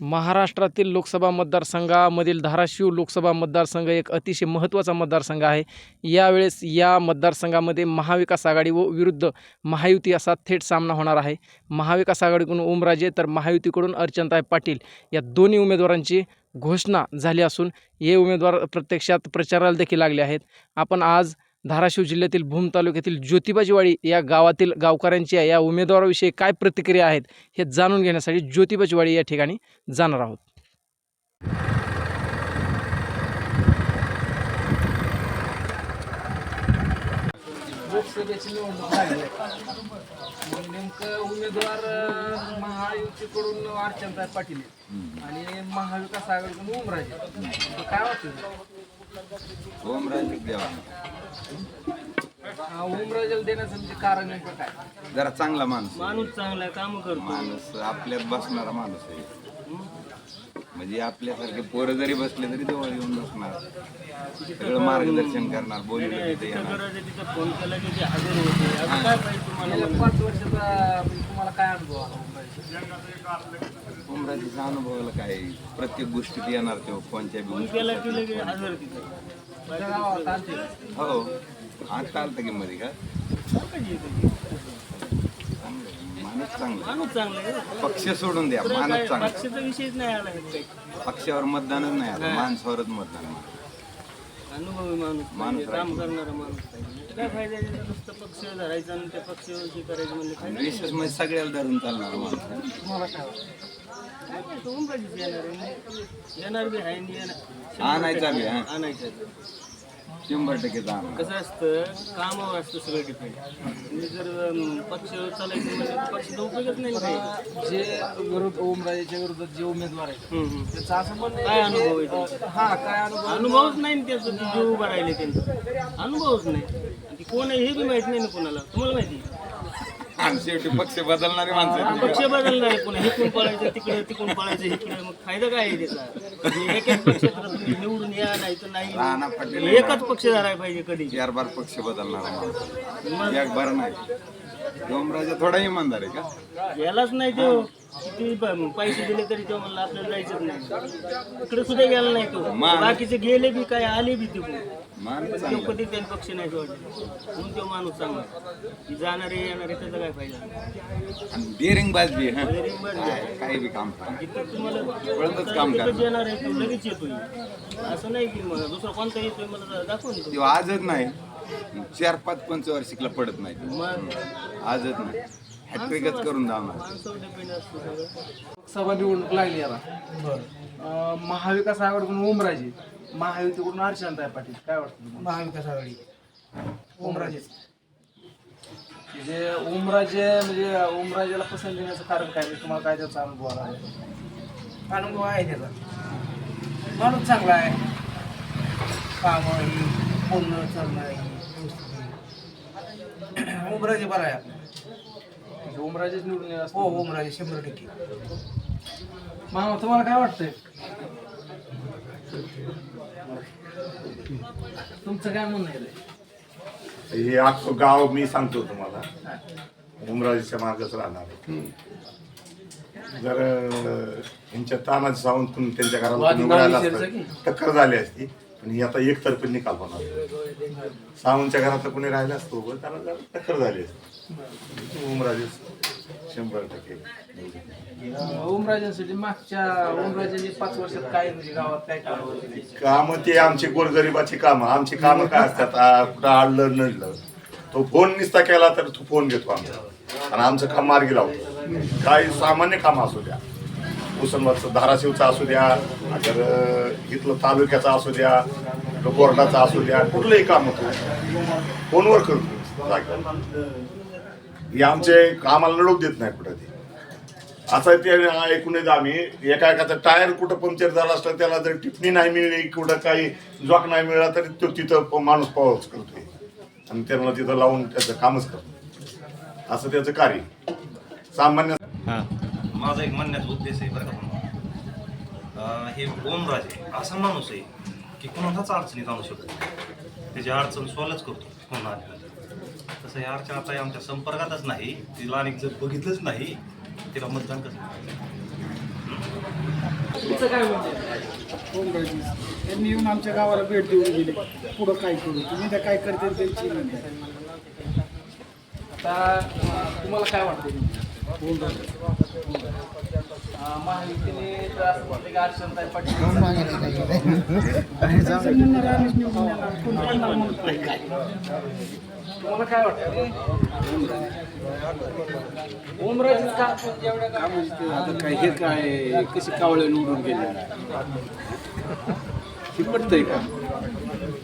महाराष्ट्रातील लोकसभा मतदारसंघामधील धाराशिव लोकसभा मतदारसंघ एक अतिशय महत्त्वाचा मतदारसंघ आहे. यावेळेस या मतदारसंघामध्ये महाविकास आघाडी व विरुद्ध महायुती असा थेट सामना होणार आहे. महाविकास आघाडीकडून ओमराजे तर महायुतीकडून अर्चनताई पाटील या दोन्ही उमेदवारांची घोषणा झाली असून हे उमेदवार प्रत्यक्षात प्रचाराला देखील लागले आहेत. आपण आज धाराशिव जिल्ह्यातील भूम तालुक्यातील ज्योतिबाजीवाडी या गावातील गावकऱ्यांची या उमेदवाराविषयी काय प्रतिक्रिया आहेत हे जाणून घेण्यासाठी ज्योतिबाजीवाडी या ठिकाणी जाणार आहोत. लोकसभेची निवडणूक लागली नेमकं उमेदवार महायुतीकडून अर्चनताई पाटील आणि महाविकास आघाडीकडून ओमराजे काय वाटतं? ओमराजे देवा ओमराजेला देण्याचं म्हणजे कारण नेमकं काय? जरा चांगला माणूस. माणूस चांगला काम करतो. माणूस आपल्यात बसणारा माणूस आहे. म्हणजे आपल्यासारखे पोरं जरी बसले तरी जवळ येऊन बसणार सगळं मार्गदर्शन करणार तिथे येणार तिथं फोन केला की ते हजर होते आता काय पाहिजे तुम्हाला? पाच वर्षाचा म्हणजे तुम्हाला काय अनुभव आला? ओमराजेचा अनुभवाला काय? प्रत्येक गोष्टीत येणार तो कोणत्या बी केला की लगेच हजर तिथं तुमच्या गावात आलते का? हो आता आलता की मध्ये का. चांगलं आहे. माणूस चांगला माणूस चांगला आहे पक्ष सोडून द्या माणूस काय चांगला पक्षाचा विषयच नाही आला इथं काही. पक्षावर मतदानच नाही आलं माणसावरच मतदान आहे. अनुभवी माणूस पाहिजे, काम करणारा माणूस पाहिजे काय फायदा आहे त्याचा? नुसतं पक्ष धरायचा आणि त्या पक्षावरती करायचं म्हणजे आणि फायदा विशेष म्हणजे सगळ्याला धरून चालणार माणूस आहे. काय काय तो येणार आहे येणार बी आहे आणि येणार आणायचा बी हा आणायचं. शंभर टक्के जाणार कसं असतं कामावर असतं सगळं डिपेंड जर अं, पक्ष चालायचं म्हणजे पक्षाचा उपयोगच नाही ना काही. जे ओमराजेच्या विरोधात जे उमेदवार आहेत हम्म, हम्म. त्याचा असं म्हणणं काय अनुभव आहे त्यांचा? हा काय अनुभव अनुभवच नाही ना त्याचं जे उभं राहिले त्यांचा अनुभवच नाही आणि ती कोण आहे हे बी माहीत नाही ना कोणाला तुम्हाला माहिती आहे? शेवटी पक्ष बदलणारे माणसं आहेत. पक्ष बदलणार आहे? पुन्हा इकडून पळायचं तिकडे तिकडून पळायचं इकडे मग फायदा काय आहे त्याचा? एकाच पक्षात तुम्ही निवडून या नाही. तर राणा नाही पाटील एकच पक्ष धरायला पाहिजे कधी? चार बार पक्ष बदलणारा माणूस. मग? एक बार नाही. ओमराजा थोडा इमानदार आहे का? गेलाच नाही तो. किती प- पैसे दिले तरी तो म्हणला आपल्याला जायचंच नाही. इकडे सुद्धा गेला नाही तो. बाकीचे गेले बी काय आले बी तिकडून मान तो चांगला. कधी त्यांनी पक्ष नाही सोडले. म्हणून तो माणूस चांगला की जाणारे येणारे त्याचा काय फायदा? आणि डेअरिंग बाज बी हा? वगैरे बरं. काय- काही बी काम करा. जिथं तुम्हाला काम करा तिथं येणार आहे तो लगेच येतोय. असं नाही की मग दुसरा कोणता येतोय मला दाखवून तो आजच नाही. चार पाच पंचवार्षिकला पडत नाही. मग? आजच नाही. हॅट्रिकच करून सगळं. लोकसभा निवडणूक लागली याला अ, महाविकास आघाडीकडून ओमराजे महायुतीकडून अर्चनताई पाटील काय वाटतं तुम्हाला? महाविकास आघाडी. ओमराजेच. जे ओमराजे म्हणजे ओमराजेला पसंत देण्याचं कारण काय? म्हणजे तुम्हाला काय त्याचा अनुभव आला? आहे? अनुभव आहे त्याचा. माणूस चांगला आहे. काम ही बोलणं चालणं ही व्यवस्थित आहे. ओमराजे बरा आहे. आपला. ओमराजेच निवडून येणार हो असतो. ओमराजे शंभर टक्के. मामा तुम्हाला काय वाटतंय? तुमचं काय म्हणणं आहे हे अख्खं गाव मी सांगतो तुम्हाला. उमराजीच्या मार्गच राहणार आहे. जर अं, यांच्या तानाजी सावंतून त्यांच्या घराला वादी कोणी असतं, टक्कर झाली असती पण ही आता एकतर्फी निकाल होणार सावंतच्या घरात कोणी राहिलं असतं उभं त्याला जरा टक्कर झाली असती. उमराजे शंभर टक्के. अ, ओमराजेंसाठी मागच्या ओमराजेंनी पाच वर्षात काय म्हणजे गावात काय काम ते आमची गोरगरिबाची कामं. आमची कामं काय असतात? आ, कुठं आडलं नडलं. तो फोन निसता केला तर तो फोन घेतो आमचा आणि आमचं काम मार्गी लावतो. काही सामान्य काम असू द्या. उस्मानाबादचं धाराशिवचं असू द्या अगर अं, इथलं तालुक्याचं असू द्या बोर्डाचं असू द्या कुठलंही काम होतं. फोनवर करतो. जागेवर. हे आमचे कामाला लढवू देत नाही कुठं ते. असं ते ऐकून येत आम्ही. एका एकाचा टायर कुठं पंक्चर झाला असला त्याला जर टिप्पणी नाही मिळली कुठं काही जॉक नाही मिळाला तरी तो तिथं प- माणूस पाऊस करतोय. आणि त्यांना तिथं लावून त्याचं कामच करतो असं त्याचं कार्य. सामान्य माझा एक म्हणण्याचा उद्देश आहे बरं का हे ओमराजे असा माणूस आहे की कोणाचाच अडचणीत आणू शकतो त्याची अडचण सॉल्वच करतो. आली तसं हे अडचण आता आमच्या संपर्कातच नाही. तिला अनेक जर बघितलंच नाही तिला मतदान कसं? हं? काय त्यांनी येऊन आमच्या गावाला भेट देऊन गेले. पुढं काय करू? तुम्ही त्या काय करते त्यांची आता तुम्हाला काय वाटतं महायुतीने तुम्हाला काय वाटतं? ओमराजेच का? आता काय हे काय? कशी कावळे निवडून गेले? हे पटतंय का?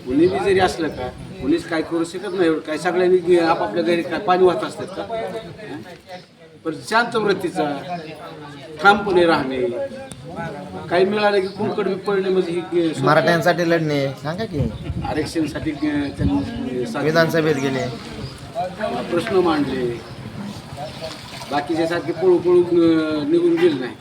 कुणी बी जरी असलं का कुणीच काय करू शकत नाही काय सगळ्यांनी आपापल्या घरी काय पाणी वाहत असतात का? पण शांत वृत्तीचा ठामपणे राहणे. काही मिळालं की कुंकड बी पडणे म्हणजे ही मराठ्यांसाठी लढणे. सांगा की. आरक्षणासाठी त्यांनी विधानसभेत गेले. प्रश्न मांडले. बाकीचे सारखे पळू पळू निघून गेले नाही.